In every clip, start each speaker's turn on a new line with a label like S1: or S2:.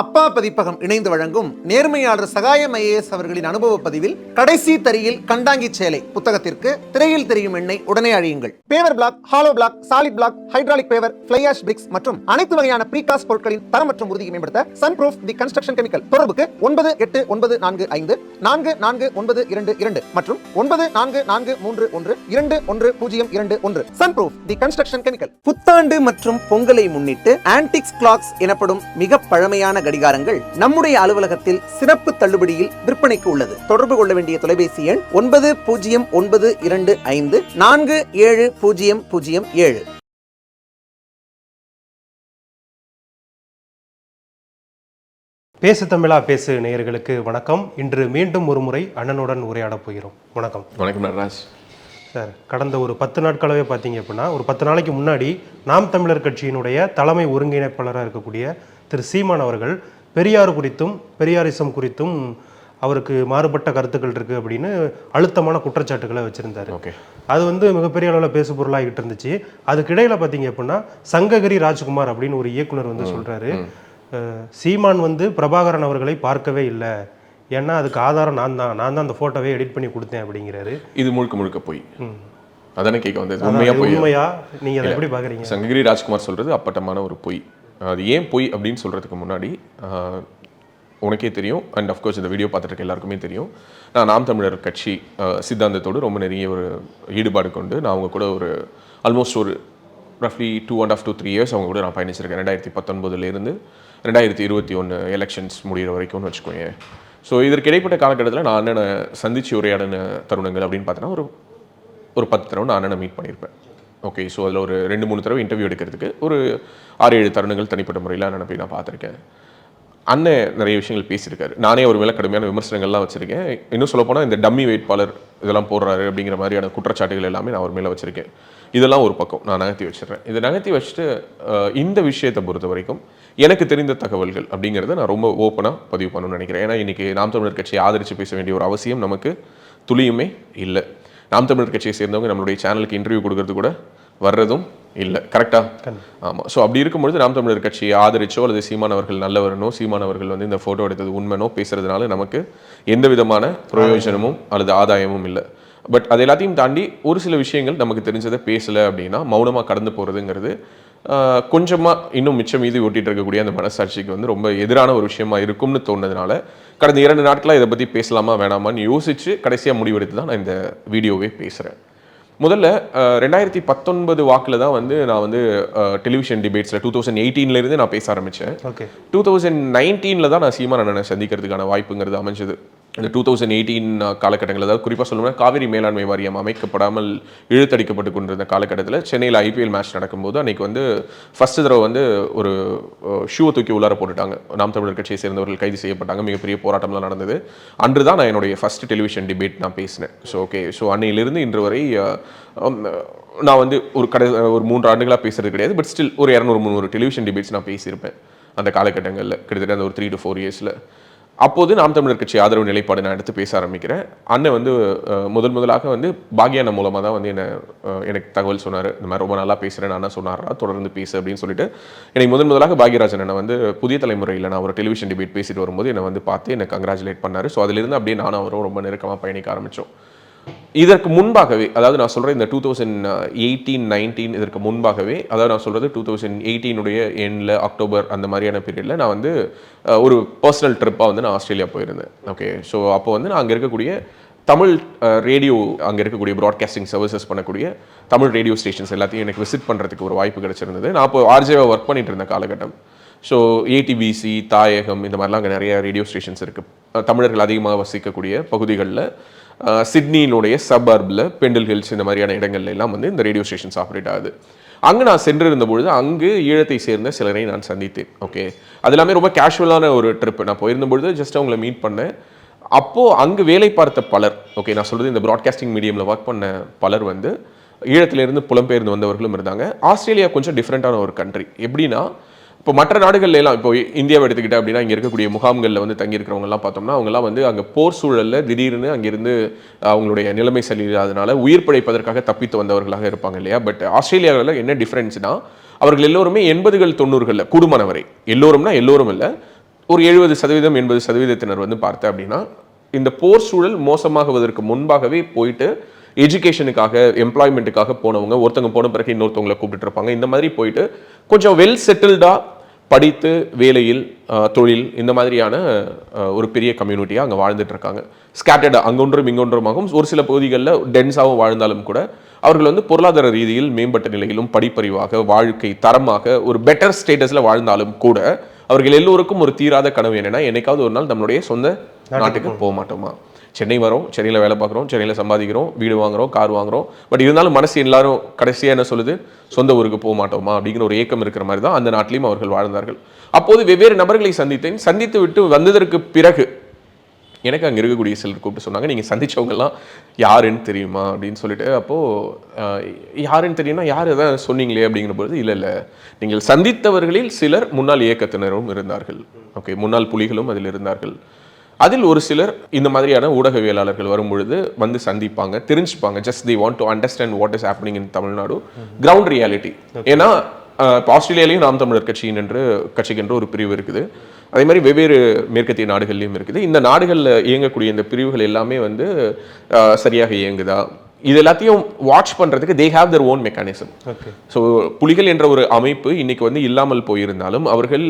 S1: அப்பா பதிப்பகம் இணைந்து வழங்கும் நேர்மையாளர் சகாயம் ஐஏஎஸ் அவர்களின் அனுபவ பதிவில் கடைசி தரியில் கண்டாங்கி சேலை புத்தகத்திற்கு திரையில் தெரியும் எண்ணை உடனே அழியுங்கள். Paver block hollow block solid block hydraulic paver fly ash bricks மற்றும் அனைத்து வகையான ப்ரீகாஸ்ட் பொருட்களின் தரம் மற்றும் உறுதியை மேம்படுத்த sun proof the construction chemical தொடர்புக்கு ஒன்பது எட்டு ஒன்பது நான்கு ஐந்து நான்கு நான்கு ஒன்பது இரண்டு இரண்டு மற்றும் ஒன்பது நான்கு நான்கு மூன்று ஒன்று இரண்டு ஒன்று பூஜ்ஜியம் இரண்டு ஒன்று. Sun proof the construction chemical புத்தாண்டு மற்றும் பொங்கலை முன்னிட்டு ஆன்டிக்ஸ் கிளாக்ஸ் எனப்படும் மிக பழமையான கடிகாரங்கள் நம்முடைய அலுவலகத்தில் சிறப்பு தள்ளுபடியில் விற்பனைக்கு உள்ளது. தொடர்பு கொள்ள வேண்டிய தொலைபேசி எண் ஒன்பது பூஜ்ஜியம் ஒன்பது இரண்டு ஐந்து நான்கு ஏழு பூஜ்ஜியம் பூஜ்ஜியம் ஏழு.
S2: பேசு தமிழா பேசு நேயர்களுக்கு வணக்கம். இன்று மீண்டும் ஒரு முறை அண்ணனுடன் உரையாடப் போகிறோம். வணக்கம்.
S3: வணக்கம் நடராஜ்.
S2: சார் கடந்த ஒரு பத்து நாட்களாகவே பார்த்தீங்க அப்படின்னா ஒரு பத்து நாளைக்கு முன்னாடி நாம் தமிழர் கட்சியினுடைய தலைமை ஒருங்கிணைப்பாளராக இருக்கக்கூடிய திரு சீமான் அவர்கள் பெரியார் குறித்தும் பெரியாரிசம் குறித்தும் அவருக்கு மாறுபட்ட கருத்துக்கள் இருக்குது அப்படின்னு அழுத்தமான குற்றச்சாட்டுகளை வச்சுருந்தாரு.
S3: ஓகே.
S2: அது வந்து மிகப்பெரிய அளவில் பேசு பொருளாகிட்டு இருந்துச்சு. அதுக்கு இடையில பார்த்தீங்க அப்படின்னா சங்ககிரி ராஜ்குமார் அப்படின்னு ஒரு இயக்குனர் வந்து சொல்றாரு. அஹ், சீமான் வந்து பிரபாகரன் அவர்களை பார்க்கவே இல்லை. ஏன்னா அதுக்கு ஆதாரம் நான் தான். நான் தான் அந்த ஃபோட்டோவை எடிட் பண்ணி கொடுத்தேன் அப்படிங்கிறாரு.
S3: இது முழுக்க முழுக்க போய். அதானே கேட்க வந்தது. உண்மையா போய்
S2: உண்மையா? நீங்க அதை எப்படி பாக்குறீங்க?
S3: சங்ககிரி ராஜ்குமார் சொல்றது அப்பட்டமான ஒரு பொய். அது ஏன் பொய் அப்படின்னு சொல்றதுக்கு முன்னாடி உனக்கே தெரியும். அண்ட் அஃப்கோர்ஸ் இந்த வீடியோ பார்த்துட்டு இருக்க எல்லாருக்குமே தெரியும். நான் நாம் தமிழர் கட்சி சித்தாந்தத்தோடு ரொம்ப நெருங்கிய ஒரு ஈடுபாடு கொண்டு நான் அவங்க கூட ஒரு ஆல்மோஸ்ட் ஒரு ரஃப்லி two and half two three years அவங்க கூட நான் பயணிச்சிருக்கேன். ரெண்டாயிரத்தி பத்தொன்பதுலேருந்து ரெண்டாயிரத்தி இருபத்தி ஒன்று எலெக்ஷன்ஸ் முடிகிற வரைக்கும்னு வச்சுக்கோங்க ஸோ இதற்கு இடைப்பட்ட காலகட்டத்தில் நான் அண்ணனை சந்திச்சு உரையாடின தருணங்கள் அப்படின்னு பார்த்தோன்னா ஒரு ஒரு பத்து தடவை நான் அண்ணனை மீட் பண்ணியிருப்பேன் ஓகே ஸோ அதில் ஒரு ரெண்டு மூணு தடவை இன்டர்வியூ எடுக்கிறதுக்கு ஒரு ஆறு ஏழு தருணங்கள் தனிப்பட்ட முறையில் அண்ணனை போய் நான் பார்த்துருக்கேன். அண்ணன் நிறைய விஷயங்கள் பேசியிருக்காரு. நானே ஒரு மேலே கடுமையான விமர்சனங்கள்லாம் வச்சுருக்கேன். இன்னும் சொல்லப்போனால் இந்த டம்மி வேட்பாளர் இதெல்லாம் போடுறாரு அப்படிங்கிற மாதிரியான குற்றச்சாட்டுகள் எல்லாமே நான் ஒரு மேலே வச்சுருக்கேன். இதெல்லாம் ஒரு பக்கம் நான் நகர்த்தி வச்சிடுறேன். இதை நகர்த்தி வச்சுட்டு இந்த விஷயத்தை பொறுத்த வரைக்கும் எனக்கு தெரிந்த தகவல்கள் அப்படிங்கிறத நான் ரொம்ப ஓப்பனாக பதிவு பண்ணணும்னு நினைக்கிறேன். ஏன்னா இன்னைக்கு நாம் தமிழர் கட்சியை ஆதரித்து பேச வேண்டிய ஒரு அவசியம் நமக்கு துளியுமே இல்லை. நாம் தமிழர் கட்சியை சேர்ந்தவங்க நம்மளுடைய சேனலுக்கு இன்டர்வியூ கொடுக்கறது கூட வர்றதும் இல்லை. கரெக்டா ஆமாம் ஸோ அப்படி இருக்கும்பொழுது நாம் தமிழர் கட்சியை ஆதரிச்சோ அல்லது சீமான் அவர்கள் நல்லவரனோ சீமான் அவர்கள் வந்து இந்த ஃபோட்டோ எடுத்தது உண்மைனோ பேசுறதுனால நமக்கு எந்த விதமான பிரயோஜனமும் அல்லது ஆதாயமும் இல்லை. பட் அது எல்லாத்தையும் தாண்டி ஒரு சில விஷயங்கள் நமக்கு தெரிஞ்சதை பேசலை அப்படின்னா மௌனமாக கடந்து போகிறதுங்கிறது கொஞ்சமாக இன்னும் மிச்சம் மீது ஒட்டிட்டு இருக்கக்கூடிய அந்த மனசாட்சிக்கு வந்து ரொம்ப எதிரான ஒரு விஷயமா இருக்கும்னு தோணுனதுனால கடந்த இரண்டு நாட்களாக இதை பற்றி பேசலாமா வேணாமான்னு யோசிச்சு கடைசியாக முடிவெடுத்து தான் நான் இந்த வீடியோவே பேசுகிறேன் முதல்ல ரெண்டாயிரத்தி பத்தொன்பது வாக்கில் தான் வந்து நான் வந்து டெலிவிஷன் டிபேட்ஸில் டூ தௌசண்ட் எயிட்டீன்லேருந்து நான் பேச ஆரம்பித்தேன்
S2: ஓகே
S3: டூ தௌசண்ட் நைன்டீனில் தான் நான் சீமான் சந்திக்கிறதுக்கான வாய்ப்புங்கிறது அமைஞ்சது. இந்த டூ தௌசண்ட் எயிட்டீன் காலகட்டங்கள் அதாவது குறிப்பாக சொல்லணும்னா காவிரி மேலாண்மை வாரியம் அமைக்கப்படாமல் இழுத்தடிக்கப்பட்டு கொண்டிருந்த காலகட்டத்தில் சென்னையில் ஐபிஎல் மேட்ச் நடக்கும்போது அன்னைக்கு வந்து ஃபர்ஸ்ட் தடவை வந்து ஒரு ஷூவை தூக்கி உள்ளார போட்டுட்டாங்க. நாம் தமிழர் கட்சியை சேர்ந்தவர்கள் கைது செய்யப்பட்டாங்க. மிகப்பெரிய போராட்டம்லாம் நடந்தது. அன்று தான் நான் என்னுடைய ஃபர்ஸ்ட் டெலிவிஷன் டிபேட் நான் பேசினேன். ஸோ ஓகே ஸோ அன்னையிலிருந்து இன்று வரை நான் வந்து ஒரு கடை ஒரு மூன்று ஆண்டுகளாக பேசுறது கிடையாது. பட் ஸ்டில் ஒரு இரநூறு முந்நூறு டெலிவிஷன் டிபேட்ஸ் நான் பேசியிருப்பேன். அந்த காலகட்டங்களில். கிட்டத்தட்ட அந்த ஒரு த்ரீ டு ஃபோர் இயர்ஸில் அப்போது நாம் தமிழர் கட்சி ஆதரவு நிலைப்பாடு நான் எடுத்து பேச ஆரம்பிக்கிறேன். அண்ணன் வந்து முதல் முதலாக வந்து பாக்யானம் மூலமாக தான் வந்து என்ன எனக்கு தகவல் சொன்னார். இந்த மாதிரி ரொம்ப நல்லா பேசுகிறேன் நான் சொன்னாரா தொடர்ந்து பேசு அப்படின்னு சொல்லிட்டு எனக்கு முதன் முதலாக பாக்யராஜன் என்னை வந்து புதிய தலைமுறையில் நான் ஒரு டெலிவிஷன் டிபேட் பேசிட்டு வரும்போது என்னை வந்து பார்த்து என்னை கங்க்ராச்சுலேட் பண்ணார். ஸோ அதிலிருந்து அப்படியே நானும் அவரும் ரொம்ப நெருக்கமாக பயணிக்க ஆரம்பித்தோம் இதற்கு முன்பாகவே அதாவது நான் சொல்கிறேன் இந்த டூ தௌசண்ட் எயிட்டீன் நைன்டீன் இதற்கு முன்பாகவே அதாவது நான் சொல்கிறது டூ தௌசண்ட் எயிட்டீனுடைய எண்டில் அக்டோபர் அந்த மாதிரியான பீரியடில் நான் வந்து ஒரு பர்சனல் ட்ரிப்பாக வந்து நான் ஆஸ்திரேலியா போயிருந்தேன். ஓகே ஸோ அப்போ வந்து நான் அங்கே இருக்கக்கூடிய தமிழ் ரேடியோ அங்கே இருக்கக்கூடிய ப்ராட்காஸ்டிங் சர்வீசஸ் பண்ணக்கூடிய தமிழ் ரேடியோ ஸ்டேஷன்ஸ் எல்லாத்தையும் எனக்கு விசிட் பண்ணுறதுக்கு ஒரு வாய்ப்பு கிடச்சிருந்தது. நான் அப்போ ஆர்ஜேவாக ஒர்க் பண்ணிட்டு இருந்த காலகட்டம். ஸோ ஏடிபிசி தாயகம் இந்த மாதிரிலாம் அங்கே நிறைய ரேடியோ ஸ்டேஷன்ஸ் இருக்குது தமிழர்கள் அதிகமாக வசிக்கக்கூடிய பகுதிகளில் சிட்னியினுடைய சபர்பில் பெண்டில் ஹில்ஸ் இந்த மாதிரியான இடங்கள்ல எல்லாம் வந்து இந்த ரேடியோ ஸ்டேஷன்ஸ் ஆப்ரேட் ஆகுது. அங்கே நான் சென்றிருந்த பொழுது அங்கு ஈழத்தை சேர்ந்த சிலரை நான் சந்தித்தேன். ஓகே அது எல்லாமே ரொம்ப கேஷுவலான ஒரு ட்ரிப் நான் போயிருந்த பொழுது ஜஸ்ட் அவங்கள மீட் பண்ணேன். அப்போது அங்கு வேலை பார்த்த பலர் ஓகே நான் சொல்கிறது இந்த ப்ராட்காஸ்டிங் மீடியமில் ஒர்க் பண்ண பலர் வந்து ஈழத்திலிருந்து புலம்பெயர்ந்து வந்தவர்களும் இருந்தாங்க. ஆஸ்திரேலியா கொஞ்சம் டிஃப்ரெண்ட்டான ஒரு கண்ட்ரி எப்படின்னா இப்போ மற்ற நாடுகள்ல எல்லாம் இப்போ இந்தியாவை எடுத்துக்கிட்டா அப்படின்னா இங்கே இருக்கக்கூடிய முகாம்களில் வந்து தங்கியிருக்கிறவங்க எல்லாம் பார்த்தோம்னா அவங்கலாம் வந்து அங்கே போர் சூழல்ல திடீர்னு அங்கிருந்து அவங்களுடைய நிலைமை சரியில்லாதனால உயிர் பிழைப்பதற்காக தப்பித்து வந்தவர்களாக இருப்பாங்க இல்லையா? பட் ஆஸ்திரேலியாவில் என்ன டிஃப்ரென்ஸ்னா அவர்கள் எல்லோருமே எண்பதுகள் தொண்ணூறுகளில் கூடுமானவரை எல்லோரும்னா எல்லோரும் இல்லை. ஒரு எழுபது சதவீதம் எண்பது சதவீதத்தினர் வந்து பார்த்த அப்படின்னா இந்த போர் சூழல் மோசமாகுவதற்கு முன்பாகவே போயிட்டு எஜுகேஷனுக்காக எம்ப்ளாய்மெண்ட்டுக்காக போனவங்க ஒருத்தவங்க போன பிறகு இன்னொருத்தவங்களை கூப்பிட்டு இருப்பாங்க. இந்த மாதிரி போயிட்டு கொஞ்சம் வெல் செட்டில்டா படித்து வேலையில் தொழில் இந்த மாதிரியான ஒரு பெரிய கம்யூனிட்டியாக அங்கே வாழ்ந்துட்டு இருக்காங்க. ஸ்கேட்டர்டு அங்கொன்றும் இங்கொன்றுமாகவும் ஒரு சில பகுதிகளில் டென்ஸாகவும் வாழ்ந்தாலும் கூட அவர்கள் வந்து பொருளாதார ரீதியில் மேம்பட்ட நிலையிலும் படிப்பறிவாக வாழ்க்கை தரமாக ஒரு பெட்டர் ஸ்டேட்டஸில் வாழ்ந்தாலும் கூட அவர்கள் எல்லோருக்கும் ஒரு தீராத கனவு என்னன்னா என்னைக்காவது ஒரு நாள் நம்மளுடைய சொந்த நாட்டுக்கு போக மாட்டோமா சென்னை வரோம் சென்னையில் வேலை பார்க்குறோம் சென்னையில் சம்பாதிக்கிறோம் வீடு வாங்குறோம் கார் வாங்குறோம். பட் இருந்தாலும் மனசு எல்லாரும் கடைசியாக என்ன சொல்லுது? சொந்த ஊருக்கு போக மாட்டோமா? அப்படிங்கிற ஒரு ஏக்கம் இருக்கிற மாதிரி தான் அந்த நாட்டிலையும் அவர்கள் வாழ்ந்தார்கள். அப்போது வெவ்வேறு நபர்களை சந்தித்தேன். சந்தித்து விட்டு வந்ததற்கு பிறகு எனக்கு அங்கே இருக்கக்கூடிய சிலர் கூப்பிட்டு சொன்னாங்க நீங்கள் சந்திச்சவங்கலாம் யாருன்னு தெரியுமா? அப்படின்னு சொல்லிட்டு. அப்போது யாருன்னு தெரியும்னா யார் எதாவது சொன்னீங்களே? அப்படிங்கிற பொழுது இல்லை இல்லை. நீங்கள் சந்தித்தவர்களில் சிலர் முன்னாள் இயக்கத்தினரும் இருந்தார்கள். ஓகே முன்னாள் புலிகளும் அதில் இருந்தார்கள். அதில் ஒரு சிலர் இந்த மாதிரியான ஊடகவியலாளர்கள் வரும் பொழுது வந்து சந்திப்பாங்க தெரிஞ்சுப்பாங்க. Just the want to understand what is happening in Tamil Nadu ground reality ஏன்னா இப்போ ஆஸ்திரேலியாலையும் நாம் தமிழர் கட்சியின் என்று கட்சிக்கு என்று ஒரு பிரிவு இருக்குது. அதே மாதிரி வெவ்வேறு மேற்கத்திய நாடுகள்லையும் இருக்குது. இந்த நாடுகளில் இயங்கக்கூடிய இந்த பிரிவுகள் எல்லாமே வந்து சரியாக இயங்குதா? இது எல்லாத்தையும் வாட்ச் பண்ணுறதுக்கு they have their own mechanism so புலிகள் என்ற ஒரு அமைப்பு இன்னைக்கு வந்து இல்லாமல் போயிருந்தாலும் அவர்கள்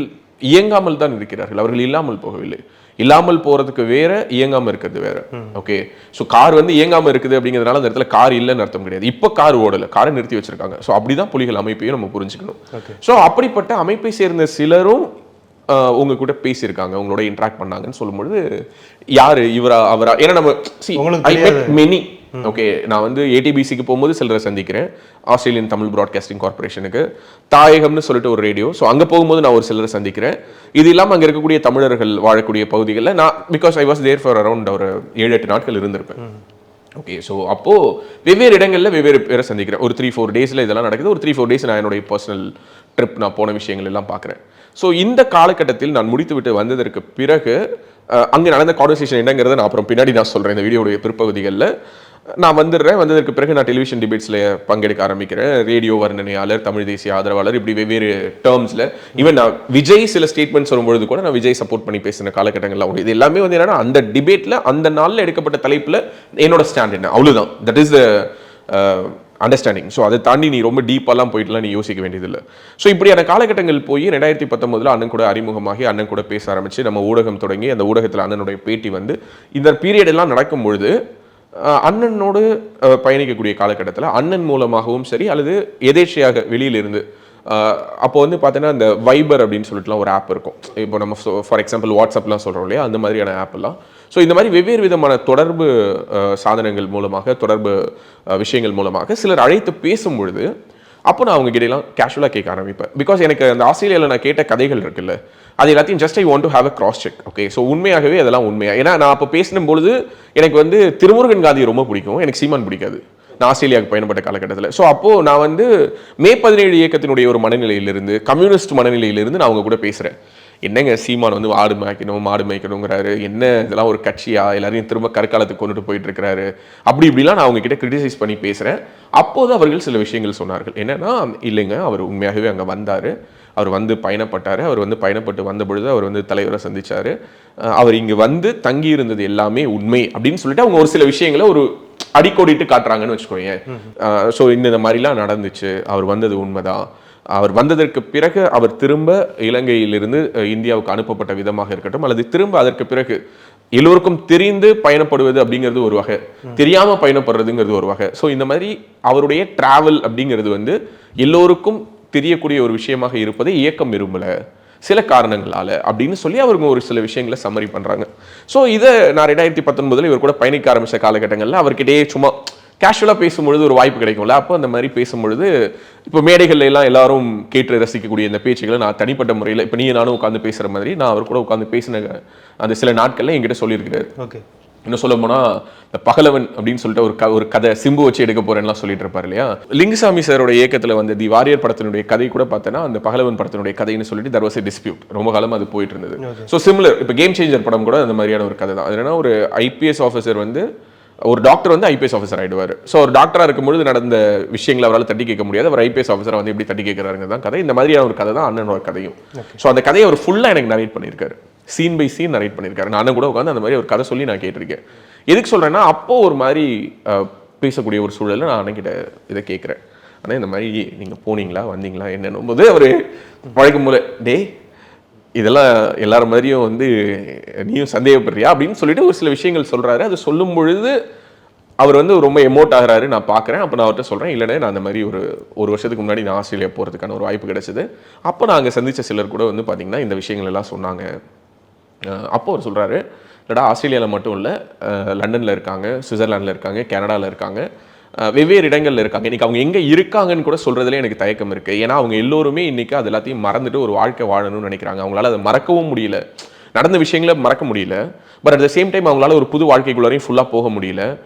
S3: இயங்காமல் தான் இருக்கிறார்கள். அவர்கள் இல்லாமல் போகவில்லை. இல்லாமல் போறதுக்கு வேற இயங்காம இருக்கிறது வேற. ஓகே ஸோ கார் வந்து இயங்காம இருக்குது அப்படிங்கிறதுனால அந்த இடத்துல கார் இல்லைன்னு அர்த்தம் கிடையாது. இப்போ கார் ஓடல. காரை நிறுத்தி வச்சிருக்காங்க. ஸோ அப்படிதான் புலிகள் அமைப்பையும் நம்ம புரிஞ்சுக்கணும். ஸோ அப்படிப்பட்ட அமைப்பை சேர்ந்த சிலரும் உங்க கூட பேசியிருக்காங்க. உங்களோட இன்ட்ராக்ட் பண்ணாங்கன்னு சொல்லும்பொழுது யாரு? இவரா அவரா? ஏன்னா நம்ம. மெனி ஓகே நான் வந்து ஏடிபிசிக்கு போகும்போது சிலரை சந்திக்கிறேன். ஆஸ்திரேலியன் தமிழ் ப்ராட்காஸ்டிங் கார்ப்பரேஷனுக்கு தாயகம்னு சொல்லிட்டு ஒரு ரேடியோ ஸோ அங்கே போகும்போது நான் ஒரு சிலரை சந்திக்கிறேன். இது இல்லாமல் அங்கே இருக்கக்கூடிய தமிழர்கள் வாழக்கூடிய பகுதிகளில் நான் because I was there for around ஒரு ஏழு எட்டு நாட்கள் இருந்திருப்பேன். ஓகே ஸோ அப்போ வெவ்வேறு இடங்களில் வெவ்வேறு பேரை சந்திக்கிறேன். ஒரு த்ரீ ஃபோர் டேஸில் இதெல்லாம் நடக்குது. ஒரு த்ரீ ஃபோர் டேஸ் நான் என்னுடைய பர்சனல் ட்ரிப் நான் போன விஷயங்கள் எல்லாம் பார்க்குறேன். ஸோ இந்த காலகட்டத்தில் நான் முடித்துவிட்டு வந்ததற்கு பிறகு அங்கே நடந்த கான்வர்சேஷன் என்னங்கிறத நான் அப்புறம் பின்னாடி நான் சொல்கிறேன் இந்த வீடியோடைய பிற்பகுதிகளில். நான் வந்துடுறேன். வந்ததற்கு பிறகு நான் டெலிவிஷன் டிபேட்ஸில் பங்கெடுக்க ஆரம்பிக்கிறேன். ரேடியோ வர்ணனையாளர் தமிழ் தேசிய ஆதரவாளர் இப்படி வெவ்வேறு டேர்ம்ஸில் ஈவன் நான் விஜய் சில ஸ்டேட்மெண்ட்ஸ் வரும்பொழுது கூட நான் விஜய் சப்போர்ட் பண்ணி பேசின காலகட்டங்கள்லாம் உண்டு இது எல்லாமே வந்து என்னன்னா அந்த டிபேட்டில் அந்த நாளில் எடுக்கப்பட்ட தலைப்பில் என்னோட ஸ்டாண்ட் என்ன. அவ்வளோதான் that is the understanding so அதை தாண்டி நீ ரொம்ப டீப்பாலாம் போயிட்டுலாம் நீ யோசிக்க வேண்டியதில்லை. ஸோ இப்படியான காலகட்டங்கள் போய் ரெண்டாயிரத்தி பத்தொம்போதில் அண்ணன் கூட அறிமுகமாகி அண்ணன் கூட பேச ஆரம்பித்து நம்ம ஊடகம் தொடங்கி அந்த ஊடகத்தில் அண்ணனுடைய பேட்டி வந்து இந்த பீரியட் எல்லாம் நடக்கும் பொழுது அண்ணனோடு பயணிக்கக்கூடிய காலகட்டத்தில் அண்ணன் மூலமாகவும் சரி அல்லது எதேச்சையாக வெளியிலிருந்து அப்போ வந்து பார்த்தீங்கன்னா இந்த வைபர் அப்படின்னு சொல்லிட்டுலாம் ஒரு ஆப் இருக்கும். இப்போ நம்ம ஃபார் எக்ஸாம்பிள் வாட்ஸ்அப்லாம் சொல்கிறோம் இல்லையா? அந்த மாதிரியான ஆப்லாம் ஸோ இந்த மாதிரி வெவ்வேறு விதமான தொடர்பு சாதனங்கள் மூலமாக தொடர்பு விஷயங்கள் மூலமாக சிலர் அழைத்து பேசும் பொழுது அப்போ நான் அவங்க கிட்டலாம் கேஷுவலாக கேட்க ஆரம்பிப்பேன். பிகாஸ் எனக்கு அந்த ஆஸ்திரேலியாவில் நான் கேட்ட கதைகள் இருக்குல்ல அது எல்லாத்தையும் just I want to have a cross check okay so உண்மையாகவே அதெல்லாம் உண்மையாக ஏன்னா நான் அப்போ பேசின பொழுது எனக்கு வந்து திருமுருகன் காந்தி ரொம்ப பிடிக்கும் எனக்கு சீமான் பிடிக்காது. நான் ஆஸ்திரேலியாவுக்கு பயணப்பட்ட காலகட்டத்தில். ஸோ அப்போது நான் வந்து மே பதினேழு இயக்கத்தினுடைய ஒரு மனநிலையிலிருந்து கம்யூனிஸ்ட் மனநிலையிலிருந்து நான் அவங்க கூட பேசுகிறேன் என்னங்க சீமான் வந்து ஆடு மேய்க்கணும் மாடு மேய்க்கணுங்கிறாரு? என்ன இதெல்லாம் ஒரு கட்சியா? எல்லாரையும் திரும்ப கற்காலத்துக்கு கொண்டுட்டு போயிட்டு இருக்கிறாரு அப்படி இப்படிலாம் நான் அவங்க கிட்ட கிரிட்டிசைஸ் பண்ணி பேசுகிறேன் அப்போது அவர்கள் சில விஷயங்கள் சொன்னார்கள். என்னன்னா இல்லைங்க அவர் உண்மையாகவே அங்கே வந்தார். அவர் வந்து பயணப்பட்டார். அவர் வந்து பயணப்பட்டு வந்த பொழுது அவர் வந்து தலைவரை சந்திச்சார். அவர் இங்கே வந்து தங்கி இருந்தது எல்லாமே உண்மை அப்படின்னு சொல்லிட்டு அவங்க ஒரு சில விஷயங்களை ஒரு அடிக்கோடிட்டு காட்டுறாங்கன்னு வச்சுக்கோங்க ஸோ இந்த மாதிரிலாம் நடந்துச்சு. அவர் வந்தது உண்மைதான். அவர் வந்ததற்கு பிறகு அவர் திரும்ப இலங்கையிலிருந்து இந்தியாவுக்கு அனுப்பப்பட்ட விதமாக இருக்கட்டும் அல்லது திரும்ப அதற்கு பிறகு எல்லோருக்கும் தெரிந்து பயணப்படுவது அப்படிங்கிறது ஒரு வகை தெரியாம பயணப்படுறதுங்கிறது ஒரு வகை. ஸோ இந்த மாதிரி அவருடைய டிராவல் அப்படிங்கிறது வந்து எல்லோருக்கும் தெரியக்கூடிய ஒரு விஷயமாக இருப்பதை இயக்கம் விரும்பல சில காரணங்களால அப்படின்னு சொல்லி அவருங்க ஒரு சில விஷயங்களை சம்மரி பண்றாங்க. ஸோ இதை நான் ரெண்டாயிரத்தி பத்தொன்பதுல இவர் கூட பயணிக்க ஆரம்பிச்ச காலகட்டங்களில் அவர்கிட்டயே சும்மா கேஷுவலாக பேசும்பொழுது ஒரு வாய்ப்பு கிடைக்கும்ல. அப்போ அந்த மாதிரி பேசும்பொழுது இப்போ மேடைகள்ல எல்லாம் எல்லாரும் கேட்டு ரசிக்கக்கூடிய இந்த பேச்சுகளை நான் தனிப்பட்ட முறையில் இப்போ நீ நானும் உட்காந்து பேசுகிற மாதிரி நான் அவர் கூட உட்காந்து பேசின அந்த சில நாட்கள்ல என்கிட்ட சொல்லியிருக்கிறாரு.
S2: ஓகே.
S3: இன்னும் சொல்ல போனா இந்த பகலவன் அப்படின்னு சொல்லிட்டு ஒரு க ஒரு கதை சிம்பு வச்சு எடுக்க போறேன்லாம் சொல்லிட்டு இருப்பாரு இல்லையா? லிங்குசாமி சாரோட இயக்கத்துல வந்து தி வாரியர் படத்தினுடைய கதை கூட பார்த்தேன்னா அந்த பகலவன் படத்தினுடைய கதைன்னு சொல்லிட்டு தர் வாஸ் டிஸ்பியூட் ரொம்ப காலமா அது போயிட்டு இருந்தது. ஸோ சிமிலர் இப்போ கேம் சேஞ்சர் படம் கூட அந்த மாதிரியான ஒரு கதை தான். அது என்னன்னா ஒரு ஐபிஎஸ் ஆஃபீஸர் வந்து ஒரு டாக்டர் வந்து ஐபிஎஸ் ஆஃபீஸர் ஆயிடுவார். ஸோ ஒரு டாக்டராக இருக்கும்பொழுது நடந்த விஷயங்களை அவரால் தட்டி கேட்க முடியாது. அவர் ஐபிஎஸ் ஆஃபீஸரை வந்து எப்படி தட்டி கேட்குறாருங்க தான் கதை. இந்த மாதிரியான ஒரு கதை தான் அண்ணனோட கதையும். ஸோ அந்த கதையை அவர் ஃபுல்லாக எனக்கு நரேட் பண்ணியிருக்காரு. சீன் பை சீன் நரேட் பண்ணியிருக்காரு. நானும் கூட உட்காந்து அந்த மாதிரி ஒரு கதை சொல்லி நான் கேட்டிருக்கேன். எதுக்கு சொல்கிறேன்னா அப்போ ஒரு மாதிரி பேசக்கூடிய ஒரு சூழலில் நான் அண்ணன்கிட்ட இதை கேட்குறேன். ஆனால் இந்த மாதிரி நீங்கள் போனீங்களா? வந்தீங்களா? என்னன்னும் போது அவர் வழக்கம் போல டேய் இதெல்லாம் எல்லாரும் மாதிரியும் வந்து நீயும் சந்தேகப்படுறியா அப்படின்னு சொல்லிட்டு ஒரு சில விஷயங்கள் சொல்கிறாரு அது சொல்லும் பொழுது அவர் வந்து ரொம்ப எமோட் ஆகிறாரு. நான் பார்க்குறேன். அப்போ நான் அவர்கிட்ட சொல்கிறேன் இல்லைனே நான் அந்த மாதிரி ஒரு ஒரு வருஷத்துக்கு முன்னாடி நான் ஆஸ்திரேலியா போகிறதுக்கான ஒரு வாய்ப்பு கிடச்சிது. அப்போ நான் அங்கே சந்தித்த சிலர் கூட வந்து பார்த்திங்கன்னா இந்த விஷயங்கள் எல்லாம் சொன்னாங்க. அப்போ அவர் சொல்கிறாரு இல்லடா ஆஸ்திரேலியாவில் மட்டும் இல்லை லண்டனில் இருக்காங்க சுவிட்சர்லாண்டில் இருக்காங்க கனடாவில் இருக்காங்க. வெவ்வேறு இடங்களில் இருக்காங்க. இன்னைக்கு அவங்க எங்கே இருக்காங்கன்னு கூட சொல்கிறதுல எனக்கு தயக்கம் இருக்குது ஏன்னா அவங்க எல்லோருமே இன்றைக்கி அது எல்லாத்தையும் மறந்துட்டு ஒரு வாழ்க்கை வாழணும்னு நினைக்கிறாங்க. அவங்களால அதை மறக்கவும் முடியல. நடந்த விஷயங்களை மறக்க முடியல. But at the same time அவங்களால ஒரு புது வாழ்க்கைக்குள்ளாரையும் ஃபுல்லாக போக முடியல.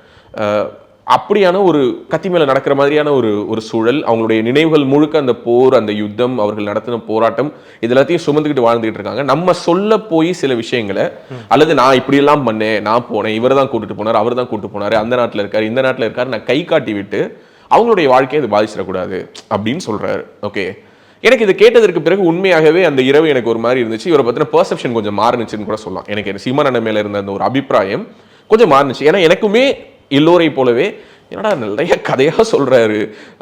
S3: அப்படியான ஒரு கத்தி மேலே நடக்கிற மாதிரியான ஒரு ஒரு சூழல் அவங்களுடைய நினைவுகள் முழுக்க அந்த போர் அந்த யுத்தம் அவர்கள் நடத்தின போராட்டம் இது எல்லாத்தையும் சுமந்துக்கிட்டு வாழ்ந்துகிட்டு இருக்காங்க. நம்ம சொல்ல போய் சில விஷயங்களை அல்லது நான் இப்படியெல்லாம் பண்ணேன் நான் போனேன் இவர் தான் கூட்டிட்டு போனார் அவர் தான் கூட்டு போனாரு அந்த நாட்டில் இருக்கார் இந்த நாட்டில் இருக்கார் நான் கை காட்டி விட்டு அவங்களுடைய வாழ்க்கையை அது பாதிச்சிடக்கூடாது அப்படின்னு சொல்றாரு. ஓகே எனக்கு இது கேட்டதற்கு பிறகு உண்மையாகவே அந்த இரவு எனக்கு ஒரு மாதிரி இருந்துச்சு. இவரை பற்றின பெர்செப்ஷன் கொஞ்சம் மாறுனுச்சுன்னு கூட சொல்லலாம். எனக்கு எனக்கு சீமானண்ண இருந்த அந்த ஒரு அபிப்பிராயம் கொஞ்சம் மாறுனுச்சு. ஏன்னா எனக்குமே எல்லோரை போலவே என்னடா நிறைய கதையாக சொல்றாரு